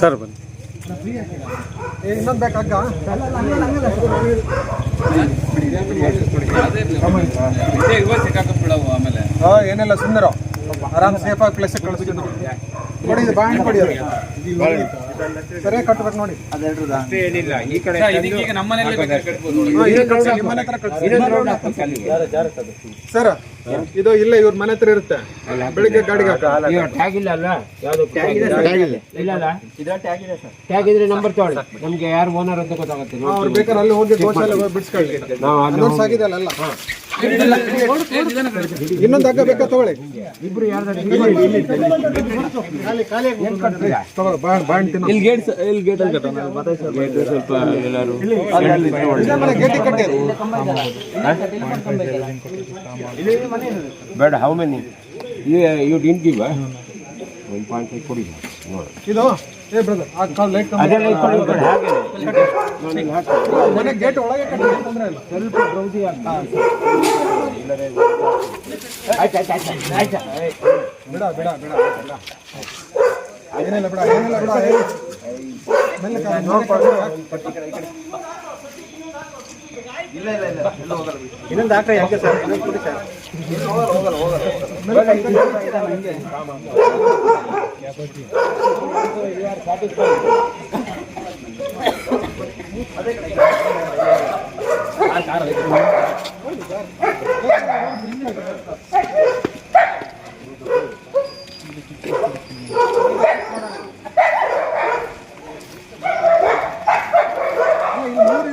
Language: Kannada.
ಸರ್ ಬನ್ನಿ ಇನ್ನೊಂದು ಬೇಕಾಗ ಆಮೇಲೆ ಏನಿಲ್ಲ ಸುಂದರ ಆರಾಮ್ ಸೇಫ್ ಆಗಿ ಪ್ಲೇಸ್ ಕಳಿಸ್ತೀನಿ ನೋಡಿ ಇದು ಬಾಂಡ್ ಕೊಡಿ. ಸರಿ ಕಟ್ಬೇಕು ನೋಡಿ. ಏನಿಲ್ಲ. ಈ ಕಡೆ ಕಟ್ಬೋದು ಸರ್ ಇದು ಇಲ್ಲ ಇವ್ರ ಮನೆ ಹತ್ರ ಇರುತ್ತೆ. ಬೆಳಿಗ್ಗೆ ಗಾಡಿಗೆ. ಟ್ಯಾಗ್ ಇಲ್ಲ ಅಲ್ಲ? ಯಾವುದು ಇಲ್ಲ ಅಲ್ಲ? ಟ್ಯಾಗ್ ಇದ್ರೆ ನಂಬರ್ ತಗೊಳ್ಳಿ. ನಮ್ಗೆ ಯಾರು ಓನರ್ ಅಂತ ಗೊತ್ತಾಗುತ್ತೆ. ಅವ್ರು ಬೇಕಾದ್ರೆ ಅಲ್ಲಿ ಹೋಗಿ ಹೋಗಿ ಬಿಡಿಸ್ಕೊಳ್ಳಿ. ನಾವು ಅಲ್ಲ ಇನ್ನೊಂದು ಹಗ್ಗ ಬೇಕಾ? ತಗೊಳ್ಳಿ. ಇಬ್ರು ಯಾರ್ದಾರು ತಗೊಳ್ಳಿ. ಬಾಂಡ್ ಬಾಂಡ್ ತಿನ್ನು ಇಲ್ಲಿ ಗೇಟ್ ಇಲ್ಲಿ ಗೇಟ್ ಅಲ್ಲಿ ಕಟ್ಟೋಣ. ಮತ್ತೆ ಸ್ವಲ್ಪ. ಎಲ್ಲರೂ ಇದೇ ಮನೆ ಗೇಟಿಗೆ ಬೇಡ how many you didn't give ಇದು ಏ ಬ್ರದರ್ ಆ ಮನೆ ಗೇಟ್ ಒಳಗೆ ಇಲ್ಲ. ಸ್ವಲ್ಪ ಆಯ್ತು ಆಯ್ತು ಆಯ್ತು ಬಿಡ ಬಿಡ ಬಿಡ ಕಡೆ ಹಾಕು. ಇನ್ನೊಂದು ಹಾಕ ಯಾಕೆ ಸರ್? ಕೊಡಿ ಸರ್. ಇಲ್ಲಿ ಮೂರು